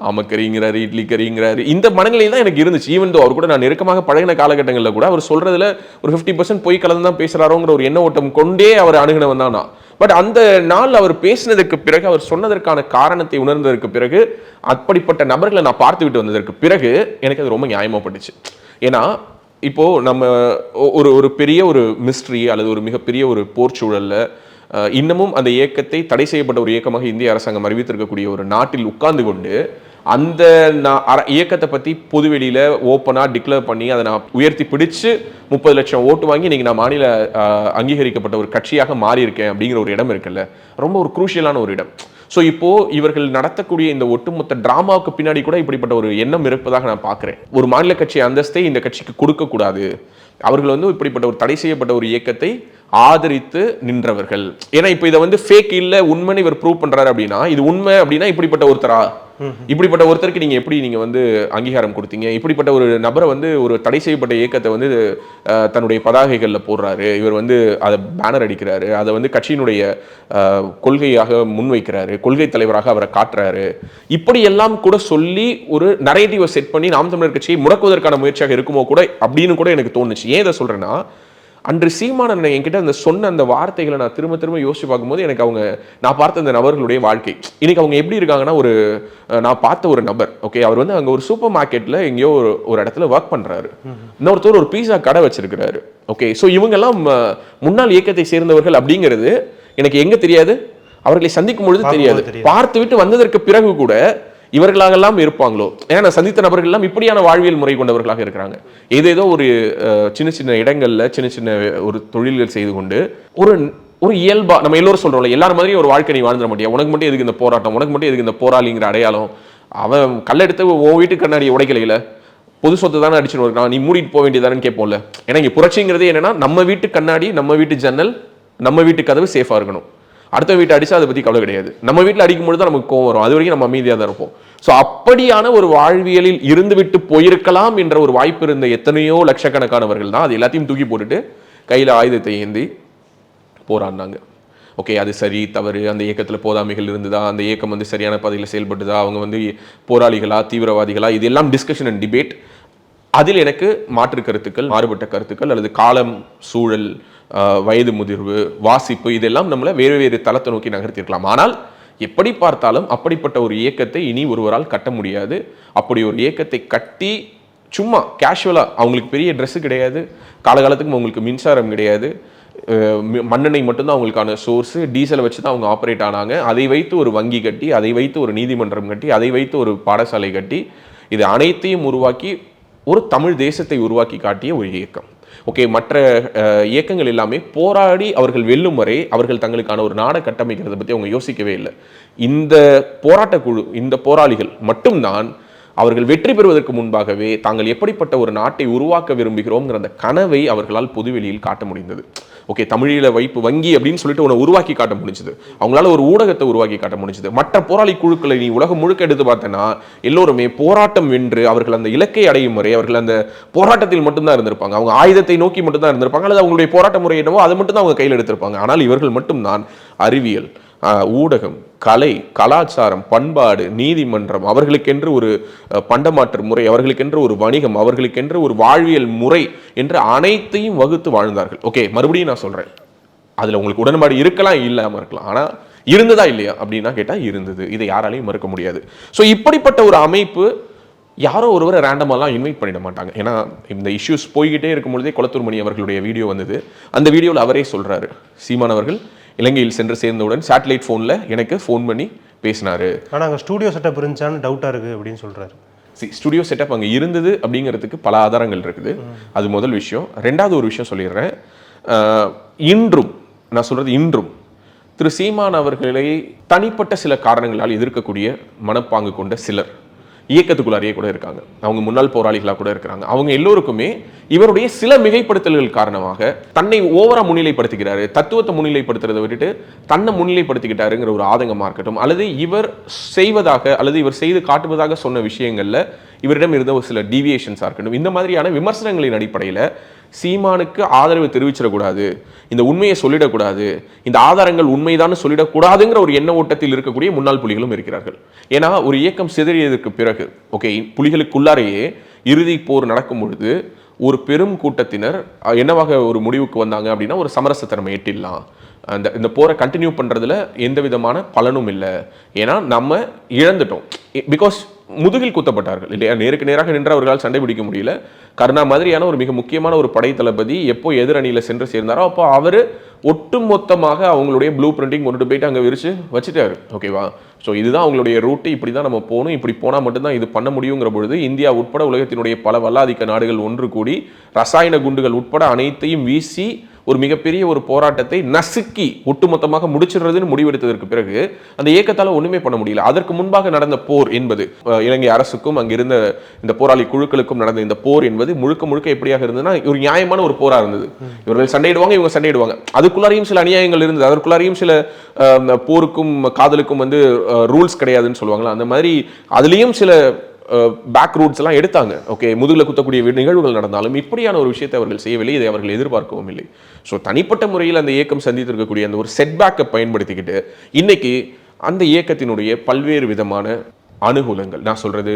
S3: ஆமக்கறிங்கிறாரு இட்லி கறிங்கிறாரு இந்த மனநிலை தான் எனக்கு இருந்துச்சு. ஈவன் தோ அவர் கூட நான் நெருக்கமாக பழகின காலகட்டங்களில் கூட அவர் சொல்கிறதுல ஒரு ஃபிஃப்டி பர்சன்ட் போய் கலந்து தான் பேசுறாரோங்கிற ஒரு எண்ண ஓட்டம் கொண்டே அவர் அணுகினவன் தான் பட் அந்த நாள் அவர் பேசினதுக்கு பிறகு அவர் சொன்னதற்கான காரணத்தை உணர்ந்ததற்கு பிறகு அப்படிப்பட்ட நபர்களை நான் பார்த்து விட்டு வந்ததற்கு பிறகு எனக்கு அது ரொம்ப நியாயமாகப்பட்டுச்சு ஏன்னா இப்போ நம்ம ஒ- ஒரு ஒரு பெரிய ஒரு மிஸ்ட்ரி அல்லது ஒரு மிகப்பெரிய ஒரு போர்ச்சூழல்ல இன்னமும் அந்த இயக்கத்தை தடை செய்யப்பட்ட ஒரு இயக்கமாக இந்திய அரசாங்கம் அறிவித்திருக்கக்கூடிய ஒரு நாட்டில் உட்கார்ந்து கொண்டு அந்த இயக்கத்தை பற்றி பொதுவெளியில் ஓப்பனாக டிக்ளேர் பண்ணி அதை நான் உயர்த்தி பிடிச்சு முப்பது லட்சம் ஓட்டு வாங்கி இன்றைக்கி நான் மாநில அங்கீகரிக்கப்பட்ட ஒரு கட்சியாக மாறியிருக்கேன் அப்படிங்கிற ஒரு இடம் இருக்குல்ல. ரொம்ப ஒரு குரூஷியலான ஒரு இடம். ஸோ இப்போது இவர்கள் நடத்தக்கூடிய இந்த ஒட்டுமொத்த டிராமாவுக்கு பின்னாடி கூட இப்படிப்பட்ட ஒரு எண்ணம் இருப்பதாக நான் பார்க்குறேன். ஒரு மாநில கட்சி அந்தஸ்தை இந்த கட்சிக்கு கொடுக்கக்கூடாது. அவர்கள் வந்து இப்படிப்பட்ட ஒரு தடை செய்யப்பட்ட ஒரு இயக்கத்தை ஆதரித்து நின்றவர்கள். ஏன்னா இப்போ இதை வந்து ஃபேக் இல்ல உண்மைன்னு இவர் ப்ரூவ் பண்றாரு அப்படின்னா இது உண்மை அப்படின்னா இப்படிப்பட்ட ஒருத்தரா? இப்படிப்பட்ட ஒருத்தருக்கு நீங்க எப்படி நீங்க வந்து அங்கீகாரம் கொடுத்தீங்க? இப்படிப்பட்ட ஒரு நபரை வந்து ஒரு தடை செய்யப்பட்ட இயக்கத்தை வந்து தன்னுடைய பதாகைகள்ல போடுறாரு. இவர் வந்து அதை பேனர் அடிக்கிறாரு. அதை வந்து கட்சியினுடைய கொள்கையாக முன்வைக்கிறாரு. கொள்கை தலைவராக அவரை காட்டுறாரு. இப்படி எல்லாம் கூட சொல்லி ஒரு நரேட்டிவை செட் பண்ணி நாம் தமிழர் கட்சியை முடக்குவதற்கான முயற்சியாக இருக்குமோ கூட அப்படின்னு கூட எனக்கு தோணுச்சு. ஏன் இதை சொல்றேன்னா அன்று சீமானன் என்கிட்ட அந்த சொன்ன அந்த வார்த்தைகளை நான் திரும்ப திரும்ப யோசிச்சு பார்க்கும்போது எனக்கு அவங்க நான் பார்த்த அந்த நபர்களுடைய வாழ்க்கை. இன்னைக்கு அவங்க எப்படி இருக்காங்கன்னா ஒரு நான் பார்த்த ஒரு நபர் ஓகே அவர் வந்து அங்க ஒரு சூப்பர் மார்க்கெட்ல எங்கேயோ ஒரு ஒரு இடத்துல ஒர்க் பண்றாரு. இன்னொருத்தர் ஒரு பீஸா கடை வச்சிருக்கிறாரு ஓகே ஸோ இவங்கெல்லாம் முன்னாள் இயக்கத்தை சேர்ந்தவர்கள் அப்படிங்கிறது எனக்கு எங்க தெரியாது? அவர்களை சந்திக்கும் பொழுது தெரியாது. பார்த்து விட்டு வந்ததற்கு பிறகு கூட இவர்களாகலாம் இருப்பாங்களோ? ஏன்னா நான் சந்தித்த நபர்கள் எல்லாம் இப்படியான வாழ்வியல் முறை கொண்டவர்களாக இருக்கிறாங்க. ஏதேதோ ஒரு சின்ன சின்ன இடங்களில் சின்ன சின்ன ஒரு தொழில்கள் செய்து கொண்டு ஒரு ஒரு இயல்பா நம்ம எல்லோரும் சொல்றோம்ல எல்லாரும் மாதிரியும் ஒரு வாழ்க்கை நீ வாழ்ந்துட மாட்டியா? உனக்கு மட்டும் எதுக்கு இந்த போராட்டம்? உனக்கு மட்டும் எதுக்கு இந்த போராளிங்கிற அடையாளம்? அவன் கல்லெடுத்து உன் வீட்டு கண்ணாடி உடைக்கலையில? பொது சொத்து தானே அடிச்சுட்டு வருகிறான் நீ மூடிட்டு போக வேண்டியதானு கேட்போம்ல? ஏன்னா இங்கே புரட்சிங்கிறது என்னன்னா நம்ம வீட்டு கண்ணாடி நம்ம வீட்டு ஜன்னல் நம்ம வீட்டு கதவு சேஃபாக இருக்கணும். அடுத்த வீட்டை அடிச்சா அதை பற்றி கவலை கிடையாது. நம்ம வீட்டில் அடிக்கும் பொழுது தான் நமக்கு கோவம் வரும். அது வரைக்கும் நம்ம அமைதியாக தான் இருப்போம். ஸோ அப்படியான ஒரு வாழ்வியலில் இருந்துவிட்டு போயிருக்கலாம் என்ற ஒரு வாய்ப்பு இருந்த எத்தனையோ லட்சக்கணக்கானவர்கள் தான் அது எல்லாத்தையும் தூக்கி போட்டுட்டு கையில் ஆயுதத்தை ஏந்தி போராடினாங்க. ஓகே அது சரி தவறு. அந்த இயக்கத்தில் போதாமைகள் இருந்ததா? அந்த இயக்கம் வந்து சரியான பாதையில் செயல்பட்டுதா? அவங்க வந்து போராளிகளா தீவிரவாதிகளா? இதெல்லாம் டிஸ்கஷன் அண்ட் டிபேட் அதில் எனக்கு மாற்று கருத்துக்கள் மாறுபட்ட கருத்துக்கள் அல்லது காலம் சூழல் வயது முதிர்வு வாசிப்பு இதெல்லாம் நம்மளை வேறு வேறு தளத்தை நோக்கி நகர்த்திருக்கலாம் ஆனால் எப்படி பார்த்தாலும் அப்படிப்பட்ட ஒரு இயக்கத்தை இனி ஒருவரால் கட்ட முடியாது. அப்படி ஒரு இயக்கத்தை கட்டி சும்மா கேஷுவலாக அவங்களுக்கு பெரிய ட்ரெஸ்ஸு கிடையாது. காலகாலத்துக்கும் அவங்களுக்கு மின்சாரம் கிடையாது. மண்ணெண்ணெய் மட்டும்தான் அவங்களுக்கான சோர்ஸு டீசலை வச்சு தான் அவங்க ஆப்ரேட் ஆனாங்க. அதை வைத்து ஒரு வங்கி கட்டி அதை வைத்து ஒரு நீதிமன்றம் கட்டி அதை வைத்து ஒரு பாடசாலை கட்டி இது அனைத்தையும் உருவாக்கி ஒரு தமிழ் தேசத்தை உருவாக்கி காட்டிய ஒரு இயக்கம். ஓகே மற்ற அஹ், இயக்கங்கள் எல்லாமே போராடி அவர்கள் வெல்லும் வரை அவர்கள் தங்களுக்கான ஒரு நாடை கட்டமைக்கிறத பற்றி அவங்க யோசிக்கவே இல்லை. இந்த போராட்ட குழு இந்த போராளிகள் மட்டும்தான் அவர்கள் வெற்றி பெறுவதற்கு முன்பாகவே தாங்கள் எப்படிப்பட்ட ஒரு நாட்டை உருவாக்க விரும்புகிறோங்கிற அந்த கனவை அவர்களால் பொதுவெளியில் காட்ட முடிந்தது. ஓகே தமிழீழ வைப்பு வங்கி அப்படின்னு சொல்லிட்டு உன்னை உருவாக்கி காட்ட முடிஞ்சது. அவங்களால ஒரு ஊடகத்தை உருவாக்கி காட்ட முடிஞ்சது. மற்ற போராளி குழுக்களை நீ உலகம் முழுக்க எடுத்து பார்த்தேன்னா எல்லோருமே போராட்டம் வென்று அவர்கள் அந்த இலக்கை அடையும் முறை அவர்கள் அந்த போராட்டத்தில் மட்டும்தான் இருந்திருப்பாங்க. அவங்க ஆயுதத்தை நோக்கி மட்டும்தான் இருந்திருப்பாங்க. அல்லது அவங்களுடைய போராட்ட முறை என்னவோ அதை மட்டும் தான் அவங்க கையில் எடுத்திருப்பாங்க. ஆனால் இவர்கள் மட்டும்தான் அறிவியல். ஊடகம் கலை கலாச்சாரம் பண்பாடு நீதிமன்றம் அவர்களுக்கென்று ஒரு பண்டமாற்று முறை அவர்களுக்கென்று ஒரு வணிகம் அவர்களுக்கென்று ஒரு வாழ்வியல் முறை என்று அனைத்தையும் வகுத்து வாழ்ந்தார்கள். ஓகே மறுபடியும் நான் சொல்கிறேன் அதில் உங்களுக்கு உடன்பாடு இருக்கலாம் இல்லாமல் இருக்கலாம். ஆனால் இருந்ததா இல்லையா அப்படின்னா கேட்டால் இருந்தது. இதை யாராலையும் மறுக்க முடியாது. ஸோ இப்படிப்பட்ட ஒரு அமைப்பு யாரோ ஒருவரை ரேண்டமெல்லாம் இன்வைட் பண்ணிட மாட்டாங்க. ஏன்னா இந்த இஷ்யூஸ் போய்கிட்டே இருக்கும் பொழுதே குளத்தூர் மணி அவர்களுடைய வீடியோ வந்தது. அந்த வீடியோவில் அவரே சொல்கிறாரு சீமான் அவர்கள் இலங்கையில் சென்று சேர்ந்தவுடன் சேட்டலைட் ஃபோனில் எனக்கு ஃபோன் பண்ணி பேசினாரு.
S2: ஆனால் அங்கே ஸ்டூடியோ செட்டப் இருந்துச்சான்னு டவுட்டாக இருக்குது அப்படின்னு சொல்கிறாரு
S3: சி ஸ்டுடியோ செட்டப் அங்கே இருந்தது அப்படிங்கிறதுக்கு பல ஆதாரங்கள் இருக்குது. அது முதல் விஷயம். ரெண்டாவது ஒரு விஷயம் சொல்லிடுறேன். இன்றும் நான் சொல்றது இன்றும் திரு சீமான் அவர்களை தனிப்பட்ட சில காரணங்களால் எதிர்க்கக்கூடிய மனப்பாங்கு கொண்ட சிலர். இயக்கத்துக்குள்ளாரியே கூட இருக்காங்க. அவங்க முன்னாள் போராளிகளாக கூட இருக்கிறாங்க. அவங்க எல்லோருக்குமே இவருடைய சில மிகைப்படுத்தல்கள் காரணமாக தன்னை ஓவரா முன்னிலைப்படுத்திக்கிறாரு தத்துவத்தை முன்னிலைப்படுத்துறதை விட்டுட்டு தன்னை முன்னிலைப்படுத்திக்கிட்டாருங்கிற ஒரு ஆதங்கமாக இருக்கட்டும் அல்லது இவர் செய்வதாக அல்லது இவர் செய்து காட்டுவதாக சொன்ன விஷயங்களில் இவரிடம் இருந்த ஒரு சில டீவியேஷன்ஸாக இருக்கட்டும் இந்த மாதிரியான விமர்சனங்களின் அடிப்படையில் சீமானுக்கு ஆதரவு தெரிவிச்சிடக்கூடாது. இந்த உண்மையை சொல்லிடக்கூடாது. இந்த ஆதாரங்கள் உண்மைதான் சொல்லிடக்கூடாதுங்கிற ஒரு எண்ண ஓட்டத்தில் இருக்கக்கூடிய முன்னாள் புலிகளும் இருக்கிறார்கள். ஏன்னா ஒரு இயக்கம் சிதறியதற்கு பிறகு ஓகே புலிகளுக்குள்ளாரையே இறுதி போர் நடக்கும் பொழுது ஒரு பெரும் கூட்டத்தினர் என்னவாக ஒரு முடிவுக்கு வந்தாங்க அப்படின்னா ஒரு சமரசத்தன்மை எட்டிடலாம். அந்த இந்த போரை கண்டினியூ பண்ணுறதுல எந்த விதமான பலனும் இல்லை. ஏன்னா நம்ம இழந்துட்டோம். பிகாஸ் முதுகில் குத்தப்பட்டார்கள். இல்லையா? நேருக்கு நேராக நின்று அவர்களால் சண்டை பிடிக்க முடியல. கருணா மாதிரியான ஒரு மிக முக்கியமான ஒரு படை தளபதி எப்போ எதிரணியில் சென்று சேர்ந்தாரோ அப்போ அவர் ஒட்டுமொத்தமாக அவங்களுடைய ப்ளூ பிரிண்டிங் கொண்டுட்டு போயிட்டு அங்கே விரிச்சு வச்சுட்டாரு. ஓகேவா ஸோ இதுதான் அவங்களுடைய ரூட்டு இப்படி தான் நம்ம போகணும். இப்படி போனால் மட்டும்தான் இது பண்ண முடியுங்கிற பொழுது இந்தியா உட்பட உலகத்தினுடைய பல வல்லாதிக்க நாடுகள் ஒன்று கூடி ரசாயன குண்டுகள் உட்பட அனைத்தையும் வீசி ஒரு மிகப்பெரிய ஒரு போராட்டத்தை நசுக்கி ஒட்டுமொத்தமாக முடிச்சிடுறதுன்னு முடிவெடுத்ததற்கு பிறகு அந்த இயக்கத்தால் ஒன்றுமே பண்ண முடியல. அதற்கு முன்பாக நடந்த போர் என்பது இலங்கை அரசுக்கும் அங்கிருந்த இந்த போராளி குழுக்களுக்கும் நடந்த இந்த போர் என்பது முழுக்க முழுக்க எப்படியாக இருந்ததுன்னா ஒரு நியாயமான ஒரு போராக இருந்தது. இவர்கள் சண்டையிடுவாங்க இவங்க சண்டையிடுவாங்க. அதுக்குள்ளாரையும் சில அநியாயங்கள் இருந்தது. அதற்குள்ளாரையும் சில போருக்கும் காதலுக்கும் வந்து ரூல்ஸ் கிடையாதுன்னு சொல்லுவாங்களா? அந்த மாதிரி அதுலேயும் சில பேக் ரூட்ஸ் எல்லாம் எடுத்தாங்க. ஓகே முதுகில் குத்தக்கூடிய நிகழ்வுகள் நடந்தாலும் இப்படியான ஒரு விஷயத்தை அவர்கள் செய்யவில்லை. இதை அவர்கள் எதிர்பார்க்கவும் இல்லை. ஸோ தனிப்பட்ட முறையில் அந்த இயக்கம் சந்தித்திருக்கக்கூடிய அந்த ஒரு செட்பேக்கை பயன்படுத்திக்கிட்டு இன்னைக்கு அந்த இயக்கத்தினுடைய பல்வேறு விதமான அனுகூலங்கள் நான் சொல்கிறது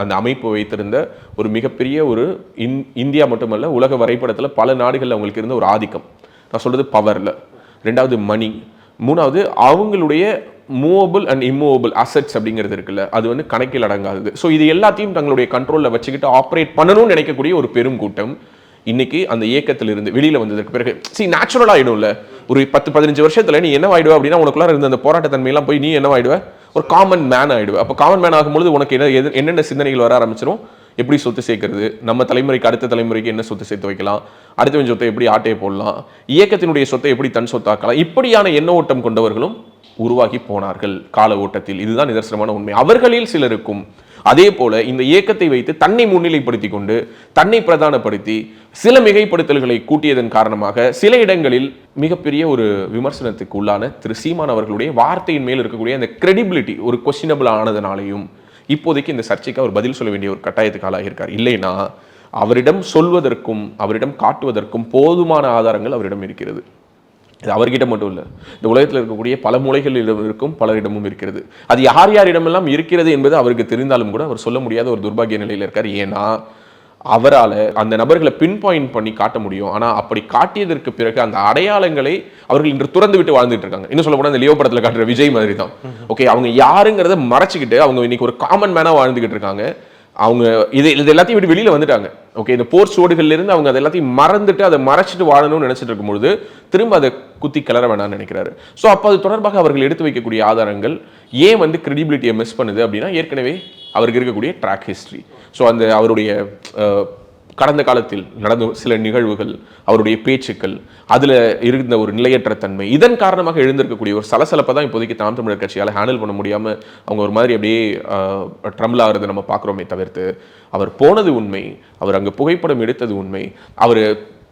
S3: அந்த அமைப்பு வைத்திருந்த ஒரு மிகப்பெரிய ஒரு இந் இந்தியா மட்டுமல்ல உலக வரைபடத்தில் பல நாடுகளில் அவங்களுக்கு இருந்த ஒரு ஆதிக்கம். நான் சொல்கிறது பவரில் ரெண்டாவது மணி. மூணாவது அவங்களுடைய மூவபிள் அண்ட் இம்மூவபிள் அசெட்ஸ் அப்படிங்கிறது இருக்குல்ல அது வந்து கணக்கில் அடங்காது ஸோ இது எல்லாத்தையும் தங்களுடைய கண்ட்ரோலில் வச்சுக்கிட்டு ஆப்ரேட் பண்ணணும்னு நினைக்கக்கூடிய ஒரு பெரும் கூட்டம் இன்னைக்கு அந்த இயக்கத்திலிருந்து வெளியில் வந்ததற்கு பிறகு. சி நேச்சுரலாக ஆகிடும்ல ஒரு பத்து பதினஞ்சு வருஷத்தில் நீ என்ன ஆகிடுவ அப்படின்னா உனக்குள்ளார இருந்த அந்த போராட்டத்தன்மையெல்லாம் போய் நீ என்ன ஆகிடுவ ஒரு காமன் மேன் ஆயிடுவ. அப்போ காமன் மேன் ஆகும்பொழுது உனக்கு என்ன எது- என்னென்ன சிந்தனைகள் வர ஆரம்பிச்சிடும் எப்படி சொத்து சேர்க்கறது? நம்ம தலைமுறைக்கு அடுத்த தலைமுறைக்கு என்ன சொத்து சேர்த்து வைக்கலாம்? அடுத்தவன் சொத்தை எப்படி ஆட்டையை போடலாம்? இயக்கத்தினுடைய சொத்தை எப்படி தன் சொத்தாக்கலாம்? இப்படியான எண்ண ஓட்டம் கொண்டவர்களும் உருவாகி போனார்கள் கால ஓட்டத்தில். இதுதான் நிதர்சனமான உண்மை. அவர்களில் சிலருக்கும் அதே போல இந்த இயக்கத்தை வைத்து தன்னை முன்னிலைப்படுத்தி கொண்டு தன்னை பிரதானப்படுத்தி சில மிகைப்படுத்தல்களை கூட்டியதன் காரணமாக சில இடங்களில் மிகப்பெரிய ஒரு விமர்சனத்துக்கு உள்ளான திரு சீமான் அவர்களுடைய வார்த்தையின் மேல் இருக்கக்கூடிய அந்த கிரெடிபிலிட்டி ஒரு கொஸ்டினபிள் ஆனதுனாலையும் இப்போதைக்கு இந்த சர்ச்சைக்கு அவர் பதில் சொல்ல வேண்டிய ஒரு கட்டாயத்துக்கு ஆளாகியிருக்கார். இல்லைன்னா அவரிடம் சொல்வதற்கும் அவரிடம் காட்டுவதற்கும் போதுமான ஆதாரங்கள் அவரிடம் இருக்கிறது. இது அவர்கிட்ட மட்டும் இல்லை இந்த உலகத்தில் இருக்கக்கூடிய பல மூலைகளிடம் இருக்கும் பலரிடமும் இருக்கிறது. அது யார் யாரிடமெல்லாம் இருக்கிறது என்பது அவருக்கு தெரிந்தாலும் கூட அவர் சொல்ல முடியாத ஒரு துர்பாகிய நிலையில் இருக்கார். ஏன்னா அவரால் அந்த நபர்களை பின் பாயிண்ட் பண்ணி காட்ட முடியும். ஆனால் அப்படி காட்டியதற்கு பிறகு அந்த அடையாளங்களை அவர்கள் இன்று துறந்து விட்டு வாழ்ந்துட்டு இருக்காங்க. இன்னும் சொல்ல போனால் இந்த லியோ படத்தில் காட்டுற விஜய் மாதிரி தான் ஓகே அவங்க யாருங்கிறத மறைச்சிக்கிட்டு அவங்க இன்னைக்கு ஒரு காமன் மேனாக வாழ்ந்துகிட்டு இருக்காங்க. அவங்க இது இது எல்லாத்தையும் விட்டு வெளியில் வந்துட்டாங்க. ஓகே இந்த போர் சுவடுகள்லேருந்து அவங்க அதை எல்லாத்தையும் மறந்துட்டு அதை மறைச்சிட்டு வாழணும்னு நினச்சிட்டு இருக்கும்பொழுது திரும்ப அதை குத்தி கிளற வேணாம்னு நினைக்கிறாரு. ஸோ அப்போ அது தொடர்பாக அவர்கள் எடுத்து வைக்கக்கூடிய ஆதாரங்கள் ஏன் வந்து கிரெடிபிலிட்டியை மிஸ் பண்ணுது அப்படின்னா ஏற்கனவே அவருக்கு இருக்கக்கூடிய ட்ராக் ஹிஸ்ட்ரி ஸோ அந்த அவருடைய கடந்த காலத்தில் நடந்த சில நிகழ்வுகள் அவருடைய பேச்சுக்கள் அதில் இருந்த ஒரு நிலையற்ற தன்மை இதன் காரணமாக எழுந்திருக்கக்கூடிய ஒரு சலசலப்பை தான் இப்போதைக்கு தாம் தமிழர் கட்சியால் ஹேண்டில் பண்ண முடியாமல் அவங்க ஒரு மாதிரி அப்படியே ட்ரம்பிள் ஆகிறது நம்ம பார்க்குறோமே தவிர்த்து அவர் போனது உண்மை அவர் அங்கே புகைப்படம் எடுத்தது உண்மை அவர்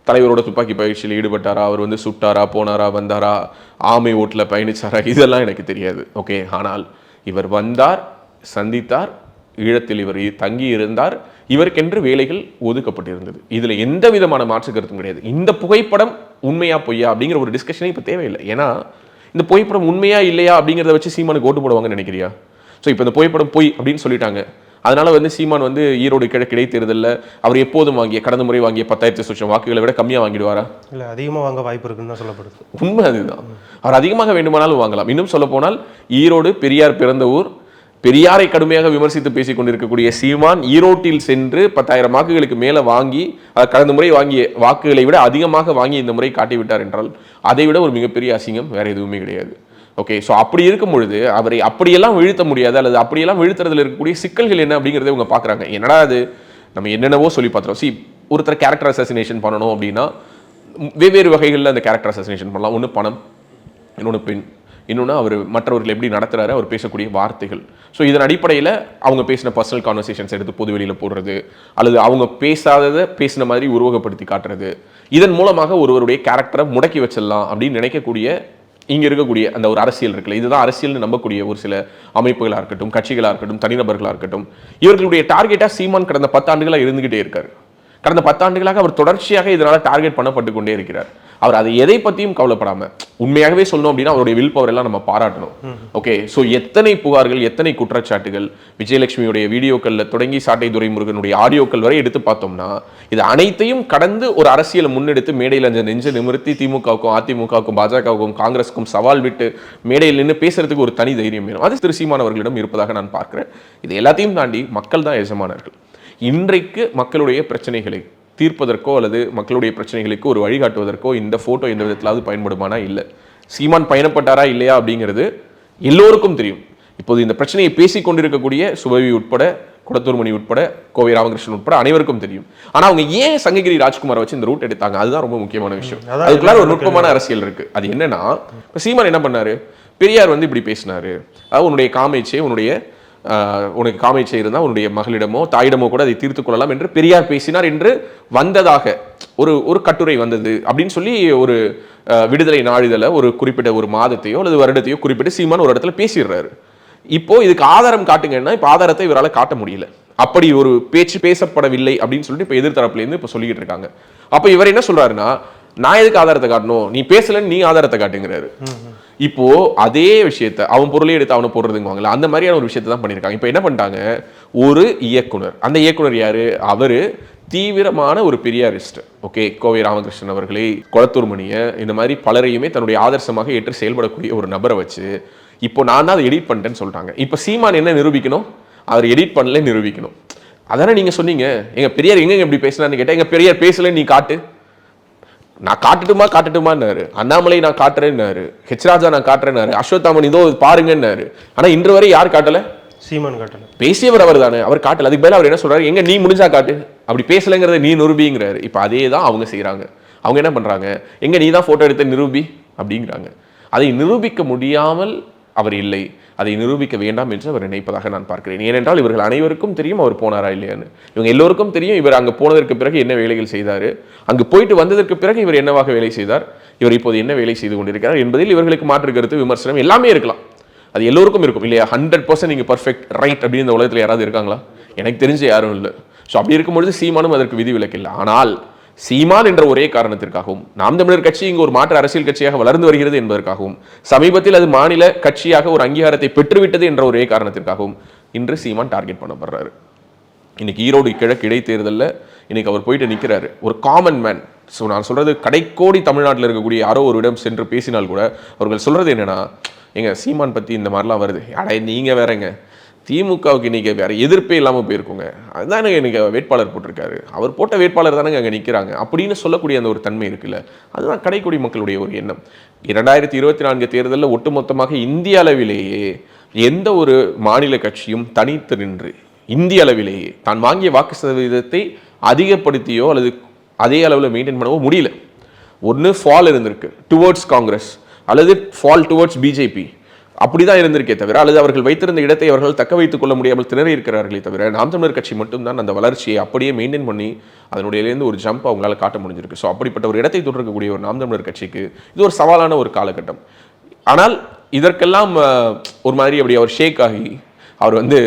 S3: தலைவரோட துப்பாக்கி பயிற்சியில் ஈடுபட்டாரா அவர் வந்து சுட்டாரா போனாரா வந்தாரா ஆமை ஓட்டில் பயணிச்சாரா இதெல்லாம் எனக்கு தெரியாது. ஓகே ஆனால் இவர் வந்தார் சந்தித்தார் ஈழத்தில் இவர் இ- தங்கி இருந்தார் இவருக்கென்று வேலைகள் ஒதுக்கப்பட்டிருந்தது. இதுல எந்த விதமான மாற்று கருத்தும் கிடையாது. இந்த புகைப்படம் உண்மையா பொய்யா அப்படிங்கிற ஒரு டிஸ்கஷனே இப்போ தேவையில்லை. ஏன்னா இந்த புகைப்படம் உண்மையா இல்லையா அப்படிங்கிறத வச்சு சீமானுக்கு ஓட்டு போடுவாங்கன்னு நினைக்கிறியா? ஸோ இப்போ இந்த புகைப்படம் பொய் அப்படின்னு சொல்லிட்டாங்க. அதனால வந்து சீமான் வந்து ஈரோடு கிழக்கு இடைத்தேர்தலில் அவர் எப்போதும் வாங்கிய கடந்த முறை வாங்கிய பத்தாயிரத்தி சுற்றம் வாக்குகளை விட கம்மியாக வாங்கிடுவாரா?
S2: இல்லை அதிகமாக வாங்க வாய்ப்பு இருக்குன்னு தான் சொல்லப்படுது.
S3: உண்மை அதுதான். அவர் அதிகமாக வேண்டுமானாலும் வாங்கலாம். இன்னும் சொல்ல போனால் ஈரோடு பெரியார் பிறந்த ஊர் பெரியாரை கடுமையாக விமர்சித்து பேசிக் கொண்டிருக்கக்கூடிய சீமான் ஈரோட்டில் சென்று பத்தாயிரம் வாக்குகளுக்கு மேலே வாங்கி கடந்த முறை வாங்கிய வாக்குகளை விட அதிகமாக வாங்கி இந்த முறை காட்டிவிட்டார் என்றால் அதை விட ஒரு மிகப்பெரிய அசிங்கம் வேற எதுவுமே கிடையாது. ஓகே ஸோ அப்படி இருக்கும் பொழுது அவரை அப்படியெல்லாம் வீழ்த்த முடியாது அல்லது அப்படியெல்லாம் வீழ்த்துறதுல இருக்கக்கூடிய சிக்கல்கள் என்ன அப்படிங்கிறத இவங்க பார்க்குறாங்க என்னடா அது? நம்ம என்னென்னவோ சொல்லி பார்த்துறோம் சி ஒருத்தர் கேரக்டர் அசசினேஷன் பண்ணணும் அப்படின்னா வெவ்வேறு வகைகளில் அந்த கேரக்டர் அசசினேஷன் பண்ணலாம். ஒன்று பணம் இன்னொன்று பெண். இன்னொன்று அவர் மற்றவர்கள் எப்படி நடத்துகிறாரு அவர் பேசக்கூடிய வார்த்தைகள். ஸோ இதன் அடிப்படையில் அவங்க பேசின பர்சனல் கான்வர்சேஷன்ஸ் எடுத்து பொது வெளியில் போடுறது அல்லது அவங்க பேசாததை பேசின மாதிரி உருவகப்படுத்தி காட்டுறது. இதன் மூலமாக ஒருவருடைய கேரக்டரை முடக்கி வச்சிடலாம் அப்படின்னு நினைக்கக்கூடிய இங்கே இருக்கக்கூடிய அந்த ஒரு அரசியல் இருக்குல்ல இதுதான் அரசியல்னு நம்பக்கூடிய ஒரு சில அமைப்புகளாக இருக்கட்டும் கட்சிகளாக இருக்கட்டும் தனிநபர்களாக இருக்கட்டும். இவர்களுடைய டார்கெட்டாக சீமான் கடந்த பத்தாண்டுகளாக இருந்துகிட்டே இருக்காரு. கடந்த பத்தாண்டுகளாக அவர் தொடர்ச்சியாக இதனால் டார்கெட் பண்ணப்பட்டு கொண்டே இருக்கிறார். அவர் அதை எதை பற்றியும் கவலைப்படாமல் உண்மையாகவே சொல்லணும் அப்படின்னா அவருடைய வில் பவர் எல்லாம் நம்ம பாராட்டணும். ஓகே ஸோ எத்தனை புகார்கள் எத்தனை குற்றச்சாட்டுகள் விஜயலட்சுமியுடைய வீடியோக்களில் தொடங்கி சாட்டை துரைமுருகனுடைய ஆடியோக்கள் வரை எடுத்து பார்த்தோம்னா இது அனைத்தையும் கடந்து ஒரு அரசியலை முன்னெடுத்து மேடையில் அந்த நெஞ்சு நிமிர்த்தி திமுகவுக்கும் அதிமுகவுக்கும் பாஜகவுக்கும் காங்கிரஸுக்கும் சவால் விட்டு மேடையில் நின்று பேசுறதுக்கு ஒரு தனி தைரியம் வேணும். அது திரு சீமானவர்களிடம் இருப்பதாக நான் பார்க்கிறேன். இது எல்லாத்தையும் தாண்டி மக்கள் தான் எஜமானர்கள். இன்றைக்கு மக்களுடைய பிரச்சனைகளை தீர்ப்பதற்கோ அல்லது மக்களுடைய பிரச்சனைகளுக்கு ஒரு வழிகாட்டுவதற்கோ இந்த போட்டோ எந்த விதத்திலாவது பயன்படுமானா? இல்லை. சீமான் பயணப்பட்டாரா? இல்லையா? அப்படிங்கிறது எல்லோருக்கும் தெரியும். இப்போது இந்த பிரச்சனையை பேசிக் கொண்டிருக்கக்கூடிய சுபவி உட்பட குடத்தூர்மணி உட்பட கோவை ராமகிருஷ்ணன் உட்பட அனைவருக்கும் தெரியும். ஆனா அவங்க ஏன் சங்ககிரி ராஜ்குமாரை வச்சு இந்த ரூட் எடுத்தாங்க? அதுதான் ரொம்ப முக்கியமான விஷயம். அதுக்குள்ளார ஒரு நுட்பமான அரசியல் இருக்கு. அது என்னன்னா இப்ப சீமான் என்ன பண்ணாரு? பெரியார் வந்து இப்படி பேசினாரு. அதாவது உன்னுடைய காமேச்சை உன்னுடைய உனக்கு காமேச்சை இருந்தால் உன்னுடைய மகளிடமோ தாயிடமோ கூட அதை தீர்த்து கொள்ளலாம் என்று பெரியார் பேசினார். என்று வந்ததாக ஒரு ஒரு கட்டுரை வந்தது அப்படின்னு சொல்லி ஒரு விடுதலை நாளிதழை ஒரு குறிப்பிட்ட ஒரு மாதத்தையோ அல்லது வருடத்தையோ குறிப்பிட்டு சீமான் ஒரு இடத்துல பேசிடுறாரு. இப்போ இதுக்கு ஆதாரம் காட்டுங்கன்னா இப்போ ஆதாரத்தை இவரால் காட்ட முடியல. அப்படி ஒரு பேச்சு பேசப்படவில்லை அப்படின்னு சொல்லிட்டு இப்போ எதிர்த்தரப்புலேருந்து இப்போ சொல்லிக்கிட்டு இருக்காங்க. அப்போ இவர் என்ன சொல்றாருன்னா நான் எதுக்கு ஆதாரத்தை காட்டணும்? நீ பேசலன்னு நீ ஆதாரத்தை காட்டுங்கிறாரு. இப்போ அதே விஷயத்த அவன் பொருளே எடுத்து அவனை போடுறதுங்குவாங்கல்ல அந்த மாதிரியான ஒரு விஷயத்தை தான் பண்ணியிருக்காங்க. இப்போ என்ன பண்ணிட்டாங்க? ஒரு இயக்குனர். அந்த இயக்குனர் யாரு? அவர் தீவிரமான ஒரு பெரியாரிஸ்ட். ஓகே கோவை ராமகிருஷ்ணன் அவர்களை குளத்தூர்மணியை இந்த மாதிரி பலரையுமே தன்னுடைய ஆதர்சமாக ஏற்று செயல்படக்கூடிய ஒரு நபரை வச்சு இப்போ நான் தான் அதை எடிட் பண்ணிட்டேன்னு சொல்லிட்டாங்க. இப்போ சீமான் என்ன நிரூபிக்கணும்? அவர் எடிட் பண்ணல நிரூபிக்கணும். அதானே நீங்கள் சொன்னீங்க. எங்கள் பெரியார் எங்கே எப்படி பேசினான்னு கேட்டால் எங்கள் பெரியார் பேசல நீ காட்டு. நான் காட்டட்டுமா காட்டட்டுமான்னாரு. அண்ணாமலை நான் காட்டுறேன்னாரு. ஹெச்ராஜா நான் காட்டுறேன்னாரு. அஸ்வத்தாமன் இதோ பாருங்கன்னாரு. ஆனா இன்று வரை யார் காட்டல?
S2: சீமான் காட்டல.
S3: பேசியவர் அவர் தானே அவர் காட்டல. அதுக்கு மேல அவர் என்ன சொல்றாரு? எங்க நீ முடிஞ்சா காட்டு. அப்படி பேசலைங்கிறத நீ நிரூபிங்கிறாரு. இப்ப அதே தான் அவங்க செய்றாங்க. அவங்க என்ன பண்றாங்க? எங்க நீ தான் போட்டோ எடுத்து நிரூபி? அப்படிங்கிறாங்க. அதை நிரூபிக்க முடியாமல் அவர் இல்லை. அதை நிரூபிக்க வேண்டாம் என்று அவர் நினைப்பதாக நான் பார்க்கிறேன். ஏனென்றால் இவர்கள் அனைவருக்கும் தெரியும் அவர் போனாரா இல்லையான்னு. இவங்க எல்லோருக்கும் தெரியும் இவர் அங்கே போனதற்கு பிறகு என்ன வேலைகள் செய்தார். அங்கு போயிட்டு வந்ததற்கு பிறகு இவர் என்னவாக வேலை செய்தார். இவர் இப்போது என்ன வேலை செய்து கொண்டிருக்கிறார் என்பதில் இவர்களுக்கு மாற்று கருத்து விமர்சனம் எல்லாமே இருக்கலாம். அது எல்லோருக்கும் இருக்கும். இல்லையா? ஹண்ட்ரட் பர்சன்ட் நீங்கள் பர்ஃபெக்ட் ரைட் அப்படின்னு இந்த உலகத்தில் யாராவது இருக்காங்களா? எனக்கு தெரிஞ்ச யாரும் இல்லை. ஸோ அப்படி இருக்கும்பொழுது சீமானும் அதற்கு விதி விலக்கில்லை ஆனால் சீமான் என்ற ஒரே காரணத்திற்காகவும் நாம் தமிழர் கட்சி இங்கு ஒரு மாற்று அரசியல் கட்சியாக வளர்ந்து வருகிறது என்பதற்காகவும் சமீபத்தில் அது மாநில கட்சியாக ஒரு அங்கீகாரத்தை பெற்றுவிட்டது என்ற ஒரே காரணத்திற்காகவும் இன்று சீமான் டார்கெட் பண்ணப்படுறாரு. இன்னைக்கு ஈரோடு கிழக்கு இடைத்தேர்தலில் இன்னைக்கு அவர் போயிட்டு நிற்கிறாரு ஒரு காமன் மேன் ஸோ நான் சொல்றது கடைக்கோடி தமிழ்நாட்டில் இருக்கக்கூடிய யாரோ ஒரு இடம் சென்று பேசினால் கூட அவர்கள் சொல்றது என்னன்னா எங்க சீமான் பத்தி இந்த மாதிரிலாம் வருது. அடைய நீங்க வேறங்க. திமுகவுக்கு இன்றைக்கி வேற எதிர்ப்பே இல்லாமல் போயிருக்குங்க. அதுதான் எனக்கு வேட்பாளர் போட்டிருக்காரு. அவர் போட்ட வேட்பாளர் தானே அங்கே நிற்கிறாங்க அப்படின்னு சொல்லக்கூடிய அந்த ஒரு தன்மை இருக்குல்ல. அதுதான் கடைக்குடி மக்களுடைய ஒரு எண்ணம். இரண்டாயிரத்தி இருபத்தி நான்கு தேர்தலில் ஒட்டுமொத்தமாக இந்திய அளவிலேயே எந்த ஒரு மாநில கட்சியும் தனித்து நின்று இந்திய அளவிலேயே தான் வாங்கிய வாக்கு சதவீதத்தை அதிகப்படுத்தியோ அல்லது அதே அளவில் மெயின்டைன் பண்ணவோ முடியல. ஒன்று ஃபால் இருந்திருக்கு. டுவர்ட்ஸ் காங்கிரஸ் அல்லது ஃபால் டுவர்ட்ஸ் பிஜேபி அப்படிதான் இருந்திருக்கே தவிர அல்லது அவர்கள் வைத்திருந்த இடத்தை அவர்கள் தக்க வைத்துக் கொள்ள முடியாமல் திணறி இருக்கிறார்களே தவிர நாம் தமிழர் கட்சி மட்டும்தான் அந்த வளர்ச்சியை அப்படியே மெயின்டைன் பண்ணி அதனுடையிலேருந்து ஒரு ஜம்ப் அவங்களால காட்ட முடிஞ்சிருக்கு. ஸோ அப்படிப்பட்ட ஒரு இடத்தை தொட்டிருக்கக்கூடிய ஒரு நாம் தமிழர் கட்சிக்கு இது ஒரு சவாலான ஒரு காலகட்டம். ஆனால் இதற்கெல்லாம் ஒரு மாதிரி அப்படி அவர் ஷேக் ஆகி அவர் வந்து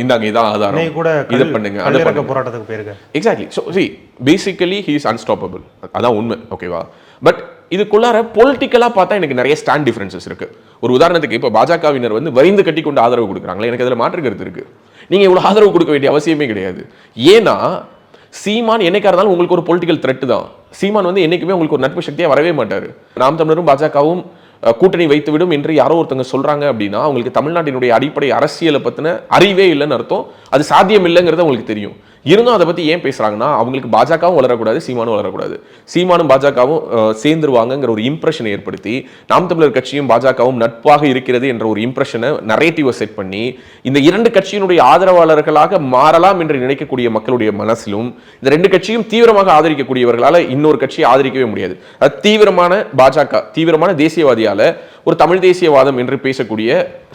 S3: இந்தாங்க இதான் ஆதாரம்.
S2: கூட
S3: இதை பண்ணுங்க அதை பண்ணுங்க.
S2: போராட்டத்துக்கு போயிருக்கேன்
S3: exactly so see basically he is unstoppable அதான் உண்மை ஓகேவா பட் இதுக்குள்ளார பொலிட்டிக்கலாக பார்த்தா எனக்கு நிறைய ஸ்டாண்ட் டிஃபரன்சஸ் இருக்கு. ஒரு உதாரணத்துக்கு இப்போ பாஜகவினர் வந்து வரிந்து கட்டி கொண்டு ஆதரவு கொடுக்குறாங்களே எனக்கு அதில் மாற்று கருத்து இருக்கு. நீங்கள் இவ்வளோ ஆதரவு கொடுக்க வேண்டிய அவசியமே கிடையாது. ஏன்னா சீமான் என்னைக்கா இருந்தாலும் உங்களுக்கு ஒரு பொலிட்டிக்கல் த்ரெட் தான். சீமான் வந்து என்னைக்குமே உங்களுக்கு ஒரு நட்பு சக்தியாக வரவே மாட்டார். நாம் தமிழரும் பாஜகவும் கூட்டணி வைத்துவிடும் என்று யாரோ ஒருத்தங்க சொல்றாங்க அப்படின்னா அவங்களுக்கு தமிழ்நாட்டினுடைய அடிப்படை அரசியலை பத்தின அறிவே இல்லைன்னு அர்த்தம். அது சாத்தியம் இல்லைங்கிறது அவங்களுக்கு தெரியும். இருந்தும் அதை பற்றி ஏன் பேசுகிறாங்கன்னா அவங்களுக்கு பாஜகவும் வளரக்கூடாது சீமானும் வளரக்கூடாது. சீமானும் பாஜகவும் சேர்ந்துருவாங்கங்கிற ஒரு இம்ப்ரெஷனை ஏற்படுத்தி நாம் தமிழர் கட்சியும் பாஜகவும் நட்பாக இருக்கிறது என்ற ஒரு இம்ப்ரெஷனை நரேட்டிவை செட் பண்ணி இந்த இரண்டு கட்சியினுடைய ஆதரவாளர்களாக மாறலாம் என்று நினைக்கக்கூடிய மக்களுடைய மனசிலும் இந்த ரெண்டு கட்சியும் தீவிரமாக ஆதரிக்கக்கூடியவர்களால் இன்னொரு கட்சியை ஆதரிக்கவே முடியாது. அது தீவிரமான பாஜக தீவிரமான தேசியவாதியால் ஒரு தமிழ் தேசியவாதம் என்று பேசக்கூடிய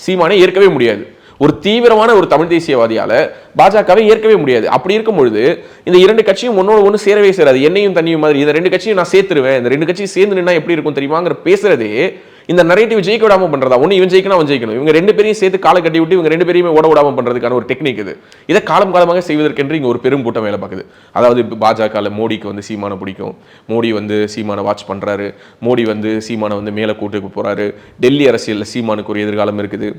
S3: சீமானை ஏற்கவே முடியாது. ஒரு தீவிரமான ஒரு தமிழ் தேசியவாதியால பாஜகவை ஏற்கவே முடியாது. அப்படி இருக்கும் பொழுது இந்த இரண்டு கட்சியும் ஒன்னோட ஒன்று சேரவே சேராது. என்னையும் தண்ணியும் மாதிரி இந்த ரெண்டு கட்சியும் நான் சேர்த்துருவேன். இந்த ரெண்டு கட்சியும் சேர்ந்து நின்னா எப்படி இருக்கும் தெரியுமாங்கிற பேசுறதே இந்த நரேட்டிவ் ஜெயிக்க விடாம பண்றதா? ஒன்னு இவன் ஜெயிக்கணும் அவன் ஜெயிக்கணும். இவங்க ரெண்டு பேரையும் சேர்த்து காலை கட்டி விட்டு இவங்க ரெண்டு பேரையுமே ஓட விடாம பண்றதுக்கான ஒரு டெக்னிக் இது. இதை காலம் காலமாக செய்வதற்கென்று இங்க ஒரு பெரும் கூட்டம் வேலை பார்க்குது. அதாவது பாஜகவில் மோடிக்கு வந்து சீமானை பிடிக்கும். மோடி வந்து சீமானை வாட்ச் பண்றாரு. மோடி வந்து சீமானை வந்து மேலே கூட்டுக்கு போறாரு. டெல்லி அரசியலில் சீமானுக்கு ஒரு எதிர்காலம் இருக்குது.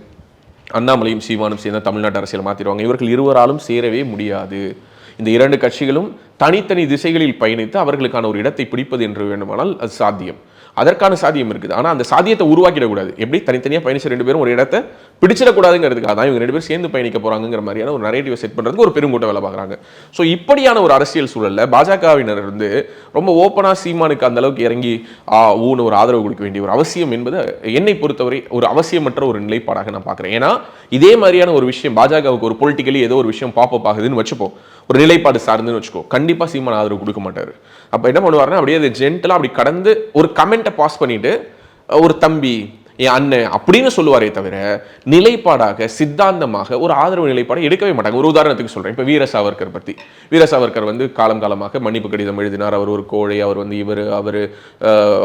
S3: அண்ணாமலையும் சீமானும் சேர்ந்த தமிழ்நாட்டு அரசியல் மாற்றிடுவாங்க இவர்கள் இருவராலும் சேரவே முடியாது. இந்த இரண்டு கட்சிகளும் தனித்தனி திசைகளில் பயணித்து அவர்களுக்கான ஒரு இடத்தை பிடிப்பது என்று வேண்டுமானால் அது சாத்தியம். அதற்கான சாத்தியம் இருக்குது. ஆனால் அந்த சாத்தியத்தை உருவாக்கிடக்கூடாது. எப்படி? தனித்தனியாக பயணிச்ச ரெண்டு பேரும் ஒரு இடத்த பிடிச்சிடக்கூடாதுங்கிறதுக்காக தான் இவங்க ரெண்டு பேரும் சேர்ந்து பயணிக்க போகிறாங்கிற மாதிரியான ஒரு நரேட்டிவை செட் பண்ணுறதுக்கு ஒரு பெருங்கூட்ட வேலை பார்க்குறாங்க. ஸோ இப்படியான ஒரு அரசியல் சூழல்ல பாஜகவினர் வந்து ரொம்ப ஓப்பனா சீமானுக்கு அந்த அளவுக்கு இறங்கி ஊன்னு ஒரு ஆதரவு கொடுக்க வேண்டிய ஒரு அவசியம் என்பது என்னை பொறுத்தவரை ஒரு அவசியமற்ற ஒரு நிலைப்பாடாக நான் பார்க்குறேன். ஏன்னா இதே மாதிரியான ஒரு விஷயம் பாஜகவுக்கு ஒரு பொலிட்டிக்கலி ஏதோ ஒரு விஷயம் பாப்பப் ஆகுதுன்னு வச்சுப்போம். ஒரு நிலைப்பாடு சார்ந்துன்னு வச்சுக்கோ. கண்டிப்பாக சீமான் ஆதரவு கொடுக்க மாட்டார். அப்போ என்ன பண்ணுவாருன்னா அப்படியே அது ஜென்டலாக அப்படி கடந்து ஒரு கமெண்ட்டை பாஸ் பண்ணிவிட்டு ஒரு தம்பி என் அண்ணன் அப்படின்னு சொல்லுவாரே தவிர நிலைப்பாடாக சித்தாந்தமாக ஒரு ஆதரவு நிலைப்பாடை எடுக்கவே மாட்டாங்க. ஒரு உதாரணத்துக்கு சொல்றேன். இப்போ வீர சாவர்கர் பத்தி. வீர சாவர்கர் வந்து காலம் காலமாக மன்னிப்பு கடிதம் எழுதினார். அவர் ஒரு கோழை அவர் வந்து இவர் அவர்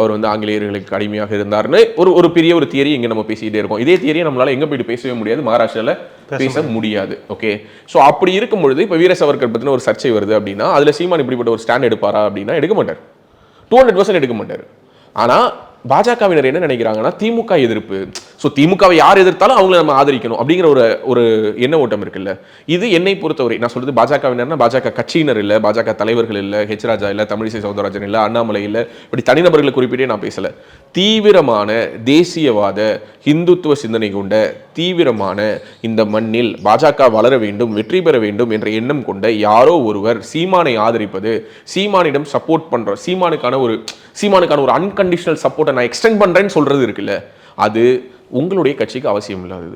S3: அவர் வந்து ஆங்கிலேயர்களுக்கு அடிமையாக இருந்தார்னு ஒரு ஒரு பெரிய ஒரு தியரி இங்க நம்ம பேசிக்கிட்டே இருக்கோம். இதே தியரியை நம்மளால எங்க போயிட்டு பேசவே முடியாது. மகாராஷ்டிரால பேச முடியாது. ஓகே? ஸோ அப்படி இருக்கும் பொழுது இப்போ வீர சாவர்கர் பத்தின ஒரு சர்ச்சை வருது அப்படின்னா அதுல சீமான் இப்படிப்பட்ட ஒரு ஸ்டாண்ட் எடுப்பாரா அப்படின்னா எடுக்க மாட்டார். டூ ஹண்ட்ரட் எடுக்க மாட்டார். ஆனா பாஜகவினர் என்ன நினைக்கிறாங்கன்னா திமுக எதிர்ப்பு. ஸோ திமுகவை யார் எதிர்த்தாலும் அவங்கள நம்ம ஆதரிக்கணும் அப்படிங்கிற ஒரு ஒரு எண்ண ஓட்டம் இருக்குல்ல. இது என்னை பொறுத்தவரை நான் சொல்றது பாஜகவினர்னா பாஜக கட்சியினர் இல்லை பாஜக தலைவர்கள் இல்லை ஹெச் ராஜா இல்லை தமிழிசை சவுந்தரராஜன் இல்லை அண்ணாமலை இல்லை இப்படி தனிநபர்களை குறிப்பிட்டே நான் பேசல. தீவிரமான தேசியவாத இந்துத்துவ சிந்தனை கொண்ட தீவிரமான இந்த மண்ணில் பாஜக வளர வேண்டும் வெற்றி பெற வேண்டும் என்ற எண்ணம் கொண்ட யாரோ ஒருவர் சீமானை ஆதரிப்பது சீமானிடம் சப்போர்ட் பண்ணுற சீமானுக்கான ஒரு சீமானுக்கான ஒரு அன்கண்டிஷனல் சப்போர்ட்டை நான் எக்ஸ்டெண்ட் பண்ணுறேன்னு சொல்கிறது இருக்குல்ல அது உங்களுடைய கட்சிக்கு அவசியம் இல்லாதது.